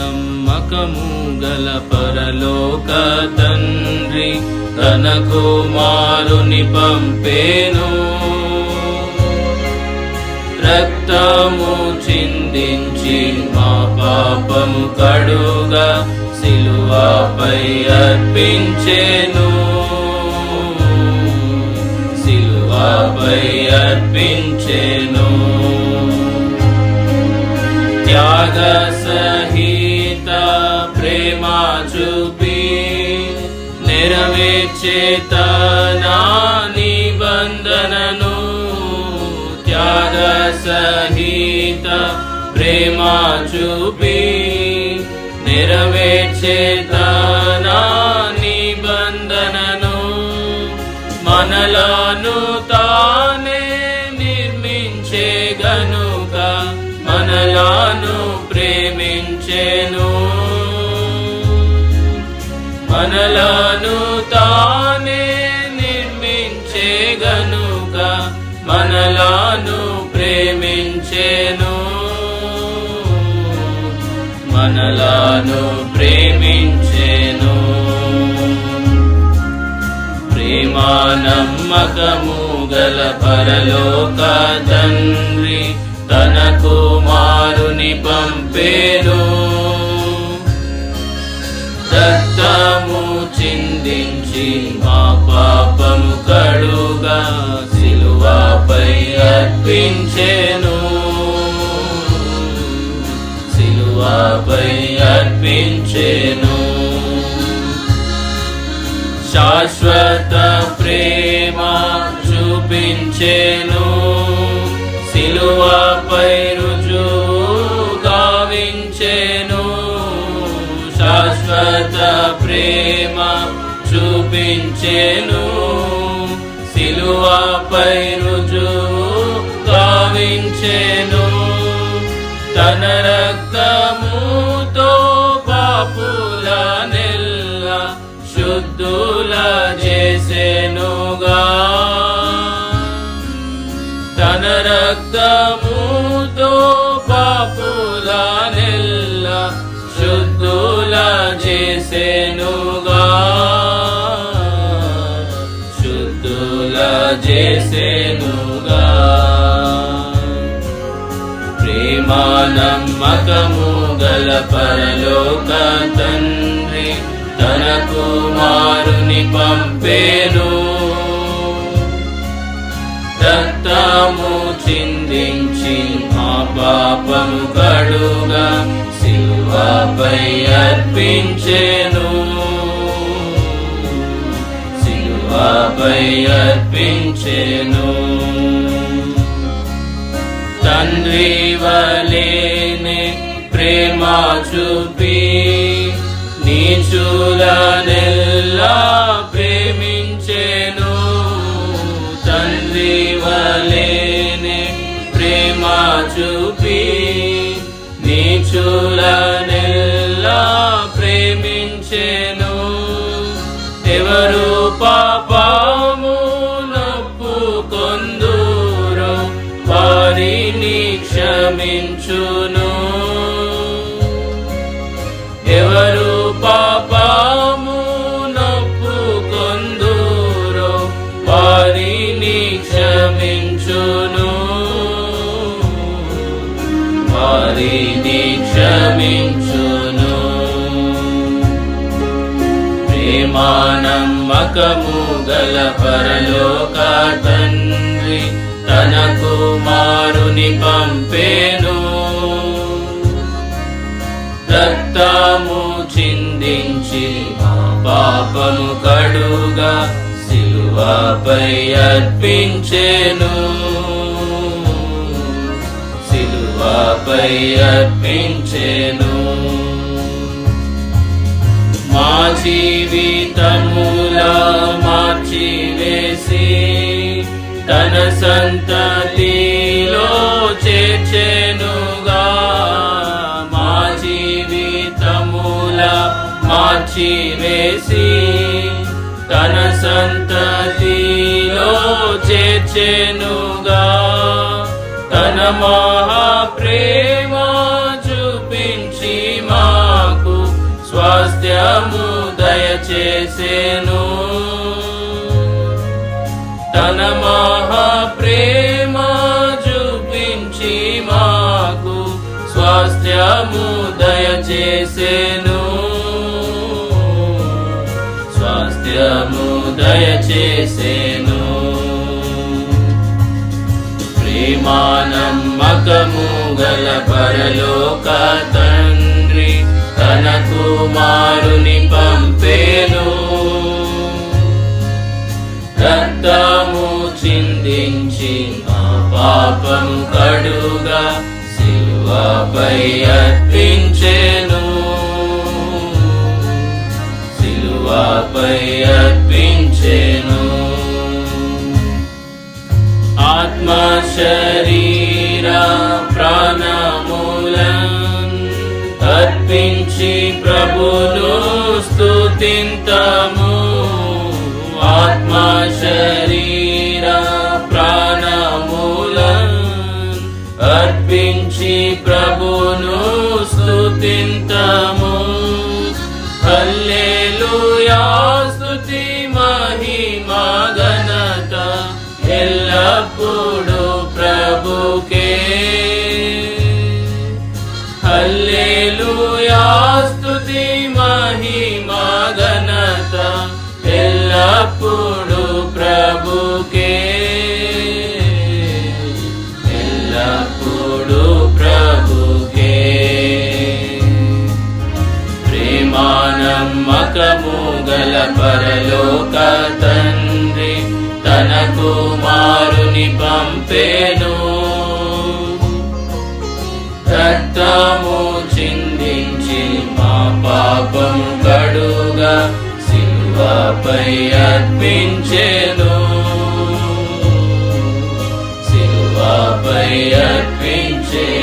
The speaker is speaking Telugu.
నమ్మకము గల పరలోక తండ్రి తన కుమారుని పంపేను. రక్తము చిందించి మా పాపము కడుగా సిలువాపై అర్పించేను. సిలువాపై అర్పించేను. త్యాగ చేత నా నిబంధనను త్యాగ సహిత ప్రేమ చూపి నెరవేర్చేత నా నిబంధనను మనలను తానే నిర్మించే గనుక మనలను ప్రేమించెను మనలను మనలను ప్రేమించేను. ప్రేమా నమ్మకము గల పరలోక తండ్రి తన కుమారుని పంపేను. రక్తము చిందించి మా పాపము కడుగా సిలువాపై అర్పించే సిలువపై అర్పించెను. శాశ్వత ప్రేమ చూపించెను. సిలువపై రుజువు గావించేను. శాశ్వత ప్రేమ చూపించెను. సిలువపై రుజువు గావించెను. చేసెనుగా. తన రక్తముతో పాపుల నెల్ల శుద్ధుల చేసెనుగా. శుద్ధుల చేసెనుగా. ప్రేమా గల పరలోక తండ్రి తన కుమారుని పంపేను. రక్తము చిందించి మా పాపము కడుగా సిలువపై అర్పించేను. సిలువపై అర్పించేను. తండ్రి వలేనే ప్రేమ చూపి నీచులనెల్లా ప్రేమించెను. తండ్రి వలేనే ప్రేమ చూపి నీచులనెల్లా ప్రేమించెను. ఎవరు పాపము వారిని క్షమించును ప్రేమా మకముగల గల తండ్రి తన కుమారుని పంపేను. రక్తము చిందించి మా పాపము కడుగా సిలువపై అర్పించేను. సిలువపై అర్పించేను. మా జీవితముల మార్చివేసి తన సంతతిలో చేర్చెనుగా మా జీవితముల మార్చివేసి తన సంతతిలో చేర్చెనుగా తన మహాప్రేమ దయచేసేను. తన మహాప్రేమ చూపించి మాకు స్వాస్థ్యము దయచేసేను. స్వాస్థ్యము దయచేసేను. ప్రేమానమ్మకము గల పరలోక తండ్రి తన కుమారుని చిందించి మా పాపము కడుగా శిలువపై అర్పించేను శిలువపై అర్పించేను ఆత్మ శరీర ప్రాణమూలం అర్పించి ప్రభును స్తుతింతము ఎల్లప్పుడు ప్రభుకే. ఎల్లప్పుడు ప్రభుకే. ప్రేమానమ్మకము గల పరలోక తండ్రి తన కుమారుని పంపేను. రక్తము చిందించి మా పాపము కడుగా శిల్వపై అర్పించెను. శిల్వపై అర్పించే